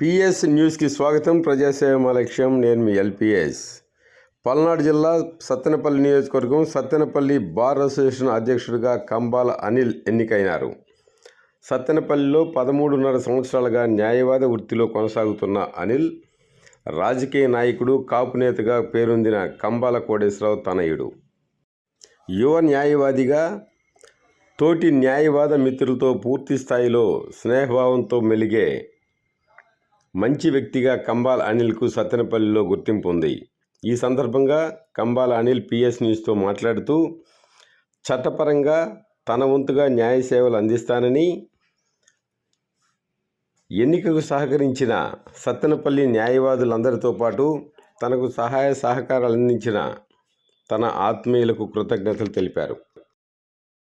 PS న్యూస్కి స్వాగతం. ప్రజాసేవ మా లక్ష్యం నేను మీ ఎల్పిఎస్. పల్నాడు జిల్లా సత్తెనపల్లి నియోజకవర్గం సత్తెనపల్లి బార్ అసోసియేషన్ అధ్యక్షుడిగా కంబాల అనిల్ ఎన్నికైనారు. సత్తెనపల్లిలో పదమూడున్నర సంవత్సరాలుగా న్యాయవాద వృత్తిలో కొనసాగుతున్న అనిల్ రాజకీయ నాయకుడు కాపు నేతగా పేరొందిన కంబాల కోడేశ్వరావు తనయుడు. యువ న్యాయవాదిగా తోటి న్యాయవాద మిత్రులతో పూర్తి స్థాయిలో స్నేహభావంతో మెలిగే మంచి వ్యక్తిగా కంబాల అనిల్కు సత్తెనపల్లిలో గుర్తింపు ఉంది. ఈ సందర్భంగా కంబాల అనిల్ పిఎస్ న్యూస్తో మాట్లాడుతూ చట్టపరంగా తన వంతుగా న్యాయ సేవలు అందిస్తానని ఎన్నికకు సహకరించిన సత్తెనపల్లి న్యాయవాదులందరితో పాటు తనకు సహాయ సహకారాలు అందించిన తన ఆత్మీయులకు కృతజ్ఞతలు తెలిపారు.